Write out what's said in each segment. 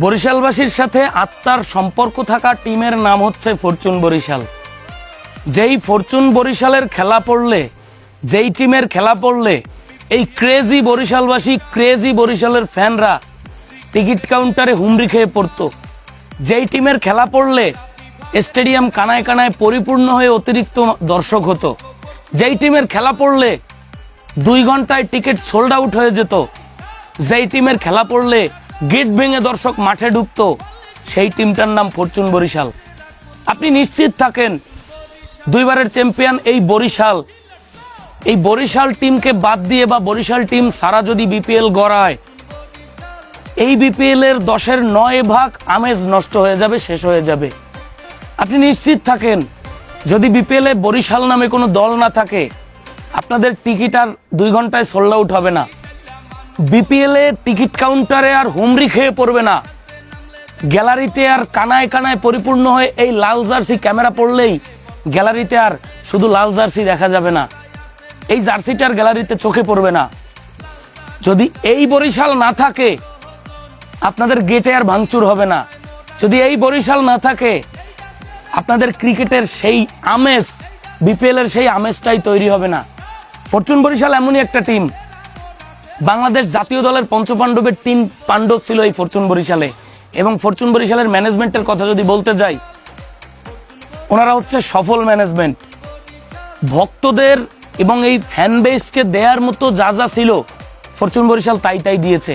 বরিশালবাসীর সাথে আত্মার সম্পর্ক থাকা টিমের নাম হচ্ছে ফরচুন বরিশাল। যেই ফরচুন বরিশালের খেলা পড়লে, যেই টিমের খেলা পড়লে, এই ক্রেজি বরিশালবাসী ক্রেজি বরিশালের ফ্যানরা টিকিট কাউন্টারে হুমড়ি খেয়ে পড়তো। যেই টিমের খেলা পড়লে, স্টেডিয়াম কানায় কানায় পরিপূর্ণ হয়ে অতিরিক্ত দর্শক হতো। যেই টিমের খেলা পড়লে, দুই ঘন্টায় টিকিট সোল্ড আউট হয়ে যেত। যেই টিমের খেলা পড়লে গেট ভেঙে দর্শক মাঠে ঢুকতো সেই টিমটার নাম ফরচুন বরিশাল। আপনি নিশ্চিত থাকেন, দুইবারের চ্যাম্পিয়ন এই বরিশাল। এই বরিশাল টিমকে বাদ দিয়ে বা বরিশাল টিম সারা যদি বিপিএল গড়ায়, এই বিপিএল এর দশের নয় ভাগ আমেজ নষ্ট হয়ে যাবে, শেষ হয়ে যাবে। আপনি নিশ্চিত থাকেন, যদি বিপিএল এ বরিশাল নামে কোনো দল না থাকে, আপনাদের টিকিট আর দুই ঘন্টায় সোল্ড আউট হবে না। বিপিএল এ টিকিট কাউন্টারে আর হুমড়ি খেয়ে পড়বে না। গ্যালারিতে আর কানায় কানায় পরিপূর্ণ হয়ে এই লাল জার্সি ক্যামেরা পড়লেই গ্যালারিতে আর শুধু লাল জার্সি দেখা যাবে না। এই জার্সিটার গ্যালারিতে চোখে পড়বে না। যদি এই বরিশাল না থাকে, আপনাদের গেটে আর ভাঙচুর হবে না। যদি এই বরিশাল না থাকে, আপনাদের ক্রিকেটের সেই আমেজ বিপিএল এর সেই আমেজটাই তৈরি হবে না। ফরচুন বরিশাল এমনই একটা টিম। বাংলাদেশ জাতীয় দলের পঞ্চপাণ্ডবের তিন পাণ্ডব ছিল এই ফরচুন বরিশালে। এবং ফরচুন বরিশালের ম্যানেজমেন্টের কথা যদি বলতে যাই, ওনারা হচ্ছে সফল ম্যানেজমেন্ট। ভক্তদের এবং এই ফ্যান বেসকে দেওয়ার মতো যা যা ছিল, ফরচুন বরিশাল তাই তাই দিয়েছে।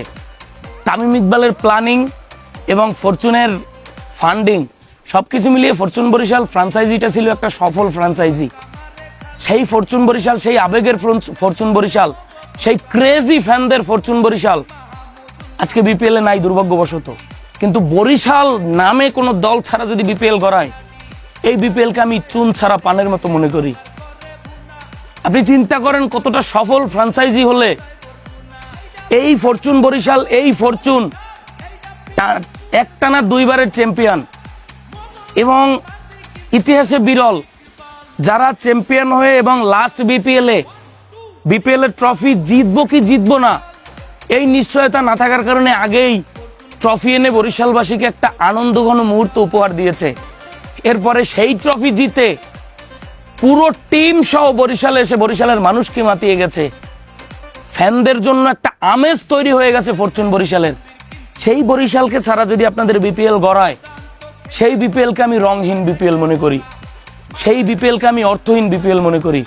তামিম ইকবালের প্ল্যানিং এবং ফরচুনের ফান্ডিং, সবকিছু মিলিয়ে ফরচুন বরিশাল ফ্রাঞ্চাইজিটা ছিল একটা সফল ফ্রাঞ্চাইজি। সেই ফরচুন বরিশাল, সেই আবেগের ফরচুন বরিশাল সেই ক্রেজি ফ্যানদের ফরচুন বরিশাল। আজকে বিপিএল নাই, দুর্ভাগ্যবশত। কিন্তু বরিশাল নামে কোনো দল ছাড়া যদি বিপিএল করায় এই বিপিএলকে আমি চুন ছাড়া পানের মতো মনে করি। আপনি চিন্তা করেন কতটা সফল ফ্রাঞ্চাইজি হলে। এই ফরচুন বরিশাল, এই ফরচুন একটানা দুইবারের চ্যাম্পিয়ন এবং ইতিহাসে বিরল। যারা চ্যাম্পিয়ন হয়ে এবং লাস্ট বিপিএলে বিপিএল এর ট্রফি জিতবো কি জিতবো না, এই নিশ্চয়তা না থাকার কারণে আগেই ট্রফি এনে বরিশালবাসীকে একটা আনন্দঘন মুহূর্ত উপহার দিয়েছে। এরপরে সেই ট্রফি জিতে পুরো টিম সহ বরিশালে এসে বরিশালের মানুষকে মাতিয়ে গেছে। ফ্যানদের জন্য একটা আমেজ তৈরি হয়ে গেছে ফরচুন বরিশালের। সেই বরিশালকে ছাড়া যদি আপনাদের বিপিএল গড়ায়, সেই বিপিএলকে আমি রংহীন বিপিএল মনে করি। সেই বিপিএলকে আমি অর্থহীন বিপিএল মনে করি।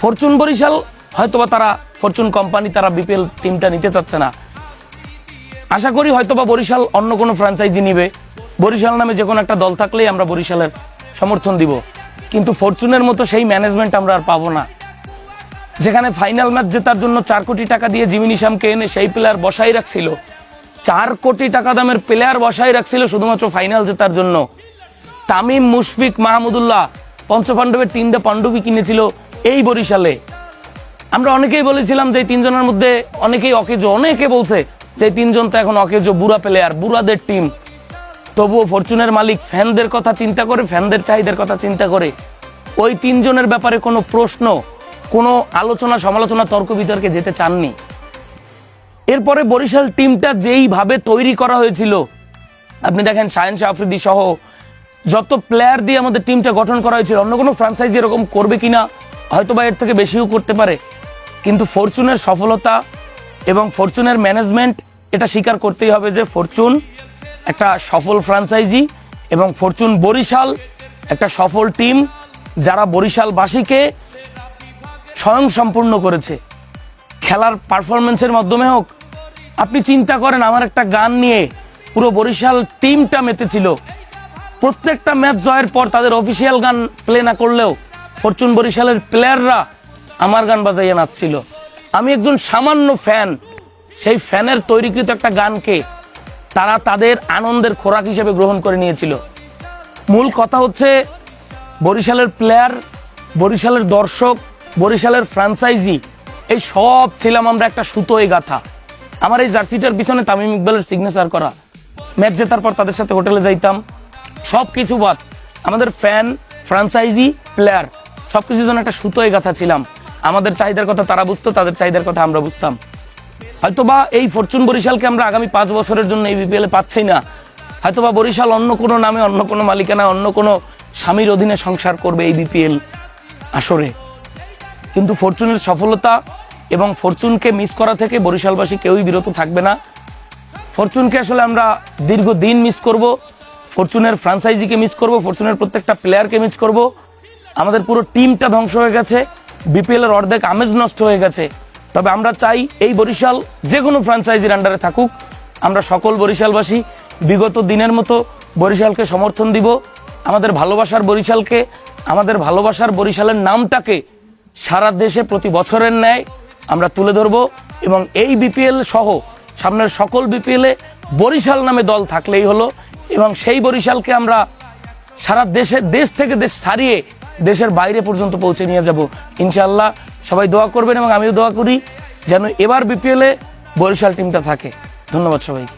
ফরচুন বরিশাল হয়তোবা তারা ফরচুন কোম্পানি তারা বিপিএল টিমটা নিতে চাচ্ছে না। আশা করি হয়তোবা বরিশাল অন্য কোনো ফ্র্যাঞ্চাইজি নিবে। বরিশাল নামে যে কোনো একটা দল থাকলেই আমরা বরিশালের সমর্থন দিব। কিন্তু ফরচুনের মতো সেই ম্যানেজমেন্ট আমরা আর পাবো না। যেখানে ফাইনাল ম্যাচ জেতার জন্য চার কোটি টাকা দিয়ে জিমিনি শামকে এনে সেই প্লেয়ার বসাই রাখছিল, চার কোটি টাকা দামের প্লেয়ার বসাই রাখছিল শুধুমাত্র ফাইনাল জেতার জন্য। তামিম মুশফিক মাহমুদুল্লাহ, পঞ্চপাণ্ডবের তিনটে পাণ্ডবী কিনেছিল এই বরিশালে। আমরা অনেকেই বলেছিলাম যে তিনজনের মধ্যে অনেকেই অকেজো, অনেকে বলছে যে তিনজন তো এখন অকেজো, বুড়া প্লেয়ার বুড়াদের টিম তবুও ফরচুনের মালিক ফ্যানদের কথা চিন্তা করে ফ্যানদের চাহিদার কথা চিন্তা করে। ওই তিনজনের ব্যাপারে কোনো প্রশ্ন, কোনো আলোচনা, সমালোচনা, তর্ক বিতর্কে যেতে চাননি। এরপরে বরিশাল টিমটা যেইভাবে তৈরি করা হয়েছিল, আপনি দেখেন শাহ আফ্রিদি সহ যত প্লেয়ার দিয়ে আমাদের টিমটা গঠন করা হয়েছিল, অন্য কোনো ফ্রাঞ্চাইজি এরকম করবে কিনা হয়তো বা এর থেকে বেশিও করতে পারে। কিন্তু ফরচুনের সফলতা এবং ফরচুনের ম্যানেজমেন্ট এটা স্বীকার করতেই হবে যে ফরচুন একটা সফল ফ্রাঞ্চাইজি এবং ফরচুন বরিশাল একটা সফল টিম যারা বরিশালবাসীকে স্বয়ং সম্পূর্ণ করেছে। খেলার পারফরমেন্সের মাধ্যমে হোক, আপনি চিন্তা করেন আমার একটা গান নিয়ে পুরো বরিশাল টিমটা মেতেছিল। প্রত্যেকটা ম্যাচ জয়ের পর তাদের অফিসিয়াল গান প্লে না করলেও ফরচুন বরিশালের প্লেয়াররা আমার গান বাজাইয়া নাচছিল। আমি একজন সামান্য ফ্যান। সেই ফ্যানের তৈরিকৃত একটা গানকে তারা তাদের আনন্দের খোরাক হিসেবে গ্রহণ করে নিয়েছিল। মূল কথা হচ্ছে, বরিশালের প্লেয়ার, বরিশালের দর্শক, বরিশালের ফ্রাঞ্চাইজি, এই সব ছিলাম আমরা একটা সুতোয় গাথা। আমার এই জার্সিটার পিছনে তামিম ইকবালের সিগনেচার করা। ম্যাচ জেতার পর তাদের সাথে হোটেলে যাইতাম। সব কিছু বাদ, আমাদের ফ্যান, ফ্রাঞ্চাইজি, প্লেয়ার সব কিছুর জন্য একটা সুতোয় গাথা ছিলাম। আমাদের চাহিদার কথা তারা বুঝতো, তাদের চাহিদার কথা আমরা বুঝতাম। হয়তোবা এই ফরচুন বরিশালকে আমরা আগামী পাঁচ বছরের জন্য এই বিপিএলে পাচ্ছি না। হয়তোবা বরিশাল অন্য কোনো নামে, অন্য কোনো মালিকানা অন্য কোনো স্বামীর অধীনে সংসার করবে এই বিপিএল আসরে। কিন্তু ফরচুনের সফলতা এবং ফরচুনকে মিস করা থেকে বরিশালবাসী কেউই বিরত থাকবে না। ফরচুনকে আসলে আমরা দীর্ঘদিন মিস করব, ফরচুনের ফ্রাঞ্চাইজিকে মিস করব, ফরচুনের প্রত্যেকটা প্লেয়ারকে মিস করব। আমাদের পুরো টিমটা ধ্বংস হয়ে গেছে। বিপিএল এর অর্ধেক আমেজ নষ্ট হয়ে গেছে। তবে আমরা চাই এই বরিশাল যে কোনো ফ্রাঞ্চাইজির আন্ডারে থাকুক। আমরা সকল বরিশালবাসী বিগত দিনের মতো বরিশালকে সমর্থন দিব। আমাদের ভালোবাসার বরিশালকে, আমাদের ভালোবাসার বরিশালের নামটাকে সারা দেশে প্রতি বছরের ন্যায় আমরা তুলে ধরব এবং এই বিপিএল সহ সামনের সকল বিপিএলে বরিশাল নামে দল থাকলেই হলো এবং সেই বরিশালকে আমরা সারা দেশে, দেশ থেকে দেশ ছাড়িয়ে দেশের বাইরে পর্যন্ত পৌঁছে নিয়ে যাব। ইনশাল্লাহ সবাই দোয়া করবেন এবং আমিও দোয়া করি যেন এবার বিপিএলে বরিশাল টিমটা থাকে। ধন্যবাদ সবাইকে।